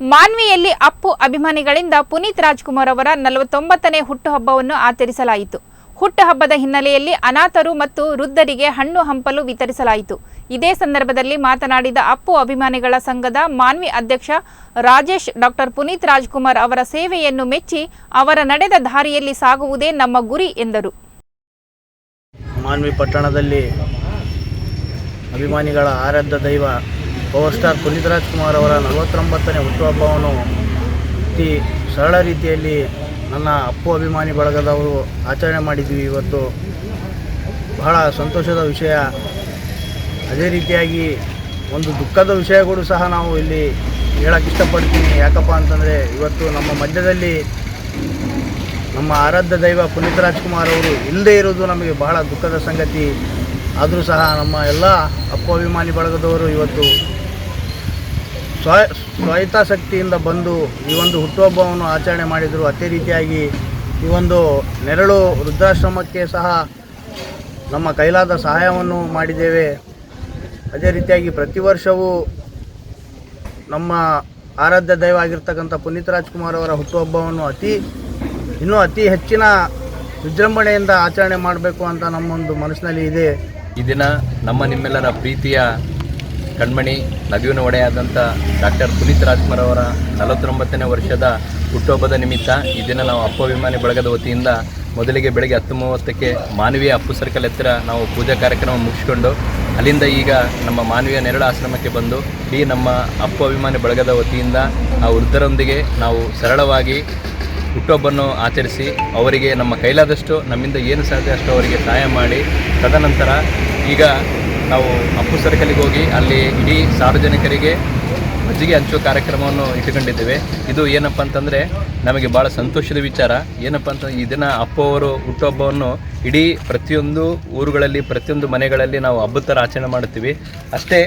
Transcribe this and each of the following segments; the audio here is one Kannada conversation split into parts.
ಮಾನ್ವಿಯಲ್ಲಿ ಅಪ್ಪು ಅಭಿಮಾನಿಗಳಿಂದ ಪುನೀತ್ ರಾಜ್ಕುಮಾರ್ ಅವರ ನಲವತ್ತೊಂಬತ್ತನೇ ಹುಟ್ಟುಹಬ್ಬವನ್ನು ಆಚರಿಸಲಾಯಿತು. ಹುಟ್ಟುಹಬ್ಬದ ಹಿನ್ನೆಲೆಯಲ್ಲಿ ಅನಾಥರು ಮತ್ತು ವೃದ್ಧರಿಗೆ ಹಣ್ಣು ಹಂಪಲು ವಿತರಿಸಲಾಯಿತು. ಇದೇ ಸಂದರ್ಭದಲ್ಲಿ ಮಾತನಾಡಿದ ಅಪ್ಪು ಅಭಿಮಾನಿಗಳ ಸಂಘದ ಮಾನ್ವಿ ಅಧ್ಯಕ್ಷ ರಾಜೇಶ್, ಡಾಕ್ಟರ್ ಪುನೀತ್ ರಾಜ್ಕುಮಾರ್ ಅವರ ಸೇವೆಯನ್ನು ಮೆಚ್ಚಿ ಅವರ ನಡೆದ ದಾರಿಯಲ್ಲಿ ಸಾಗುವುದೇ ನಮ್ಮ ಗುರಿ ಎಂದರು. ಮಾನ್ವಿ ಪಟ್ಟಣದಲ್ಲಿ ಅಭಿಮಾನಿಗಳ ಆರಾಧ್ಯ ದೈವ ಪವರ್ ಸ್ಟಾರ್ ಪುನೀತ್ ರಾಜ್ಕುಮಾರ್ ಅವರ ನಲವತ್ತೊಂಬತ್ತನೇ ಹುಟ್ಟುಹಬ್ಬವನ್ನು ಅತಿ ಸರಳ ರೀತಿಯಲ್ಲಿ ನನ್ನ ಅಪ್ಪು ಅಭಿಮಾನಿ ಬಳಗದವರು ಆಚರಣೆ ಮಾಡಿದ್ವಿ ಇವತ್ತು. ಬಹಳ ಸಂತೋಷದ ವಿಷಯ. ಅದೇ ರೀತಿಯಾಗಿ ಒಂದು ದುಃಖದ ವಿಷಯಗಳು ಸಹ ನಾವು ಇಲ್ಲಿ ಹೇಳಕ್ಕೆ ಇಷ್ಟಪಡ್ತೀನಿ. ಯಾಕಪ್ಪ ಅಂತಂದರೆ ಇವತ್ತು ನಮ್ಮ ಮಧ್ಯದಲ್ಲಿ ನಮ್ಮ ಆರಾಧ್ಯ ದೈವ ಪುನೀತ್ ರಾಜ್ಕುಮಾರ್ ಅವರು ಇಲ್ಲದೇ ಇರೋದು ನಮಗೆ ಬಹಳ ದುಃಖದ ಸಂಗತಿ. ಆದರೂ ಸಹ ನಮ್ಮ ಎಲ್ಲ ಅಪ್ಪು ಅಭಿಮಾನಿ ಬಳಗದವರು ಇವತ್ತು ಸ್ವ ಸ್ವಹಿತಾಸಕ್ತಿಯಿಂದ ಬಂದು ಈ ಒಂದು ಹುಟ್ಟುಹಬ್ಬವನ್ನು ಆಚರಣೆ ಮಾಡಿದರು. ಅದೇ ರೀತಿಯಾಗಿ ಈ ಒಂದು ನೆರಳು ವೃದ್ಧಾಶ್ರಮಕ್ಕೆ ಸಹ ನಮ್ಮ ಕೈಲಾದ ಸಹಾಯವನ್ನು ಮಾಡಿದ್ದೇವೆ. ಅದೇ ರೀತಿಯಾಗಿ ಪ್ರತಿ ವರ್ಷವೂ ನಮ್ಮ ಆರಾಧ್ಯ ದೈವ ಆಗಿರ್ತಕ್ಕಂಥ ಪುನೀತ್ ರಾಜ್ಕುಮಾರ್ ಅವರ ಹುಟ್ಟುಹಬ್ಬವನ್ನು ಅತಿ, ಇನ್ನೂ ಅತಿ ಹೆಚ್ಚಿನ ವಿಜೃಂಭಣೆಯಿಂದ ಆಚರಣೆ ಮಾಡಬೇಕು ಅಂತ ನಮ್ಮೊಂದು ಮನಸ್ಸಿನಲ್ಲಿ ಇದೆ. ಈ ದಿನ ನಮ್ಮ ನಿಮ್ಮೆಲ್ಲರ ಪ್ರೀತಿಯ ಕಣ್ಮಣಿ, ನಗುವಿನ ಒಡೆಯಾದಂಥ ಡಾಕ್ಟರ್ ಪುನೀತ್ ರಾಜ್ಕುಮಾರ್ ಅವರ ನಲವತ್ತೊಂಬತ್ತನೇ ವರ್ಷದ ಹುಟ್ಟುಹಬ್ಬದ ನಿಮಿತ್ತ ಈ ದಿನ ನಾವು ಅಪ್ಪ ಅಭಿಮಾನಿ ಬಳಗದ ವತಿಯಿಂದ ಮೊದಲಿಗೆ ಬೆಳಗ್ಗೆ ಹತ್ತು ಮೂವತ್ತಕ್ಕೆ ಮಾನವೀಯ ಅಪ್ಪು ಸರ್ಕಲ್ ಹತ್ತಿರ ನಾವು ಪೂಜಾ ಕಾರ್ಯಕ್ರಮ ಮುಗಿಸ್ಕೊಂಡು ಅಲ್ಲಿಂದ ಈಗ ನಮ್ಮ ಮಾನವೀಯ ನೆರಳ ಆಶ್ರಮಕ್ಕೆ ಬಂದು ಈ ನಮ್ಮ ಅಪ್ಪ ಅಭಿಮಾನಿ ಬಳಗದ ವತಿಯಿಂದ ಆ ವೃದ್ಧರೊಂದಿಗೆ ನಾವು ಸರಳವಾಗಿ ಹುಟ್ಟುಹಬ್ಬವನ್ನು ಆಚರಿಸಿ ಅವರಿಗೆ ನಮ್ಮ ಕೈಲಾದಷ್ಟು ನಮ್ಮಿಂದ ಏನು ಸಾಧ್ಯ ಅಷ್ಟು ಅವರಿಗೆ ಸಹಾಯ ಮಾಡಿ ತದನಂತರ ಈಗ ನಾವು ಅಪ್ಪು ಸರ್ಕಲಿಗೆ ಹೋಗಿ ಅಲ್ಲಿ ಇಡೀ ಸಾರ್ವಜನಿಕರಿಗೆ ಮಜ್ಜಿಗೆ ಹಂಚುವ ಕಾರ್ಯಕ್ರಮವನ್ನು ಇಟ್ಟುಕೊಂಡಿದ್ದೇವೆ. ಇದು ಏನಪ್ಪ ಅಂತಂದರೆ ನಮಗೆ ಭಾಳ ಸಂತೋಷದ ವಿಚಾರ. ಏನಪ್ಪ ಅಂತ ಈ ದಿನ ಅಪ್ಪವರು ಹುಟ್ಟುಹಬ್ಬವನ್ನು ಇಡೀ ಪ್ರತಿಯೊಂದು ಊರುಗಳಲ್ಲಿ, ಪ್ರತಿಯೊಂದು ಮನೆಗಳಲ್ಲಿ ನಾವು ಹಬ್ಬದ ಥರ ಆಚರಣೆ ಮಾಡ್ತೀವಿ ಅಷ್ಟೇ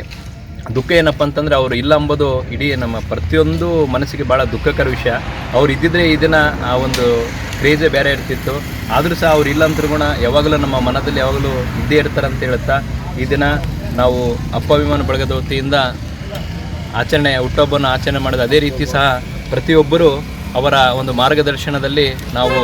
ದುಃಖ ಏನಪ್ಪ ಅಂತಂದರೆ ಅವರು ಇಲ್ಲ ಅಂಬೋದು ಇಡೀ ನಮ್ಮ ಪ್ರತಿಯೊಂದು ಮನಸ್ಸಿಗೆ ಭಾಳ ದುಃಖಕರ ವಿಷಯ. ಅವ್ರು ಇದ್ದಿದ್ರೆ ಈ ದಿನ ಆ ಒಂದು ಕ್ರೇಜೇ ಬೇರೆ ಇರ್ತಿತ್ತು. ಆದರೂ ಸಹ ಅವ್ರು ಇಲ್ಲ ಅಂತ ಗುಣ ಯಾವಾಗಲೂ ನಮ್ಮ ಮನದಲ್ಲಿ ಯಾವಾಗಲೂ ಇದ್ದೇ ಇರ್ತಾರೆ ಅಂತ ಹೇಳುತ್ತಾ ಈ ದಿನ ನಾವು ಅಪ್ಪಾಭಿಮಾನ ಬಳಗದ ವತಿಯಿಂದ ಆಚರಣೆ ಹುಟ್ಟೊಬ್ಬನ ಆಚರಣೆ ಮಾಡಿದ ಅದೇ ರೀತಿ ಸಹ ಪ್ರತಿಯೊಬ್ಬರೂ ಅವರ ಒಂದು ಮಾರ್ಗದರ್ಶನದಲ್ಲಿ ನಾವು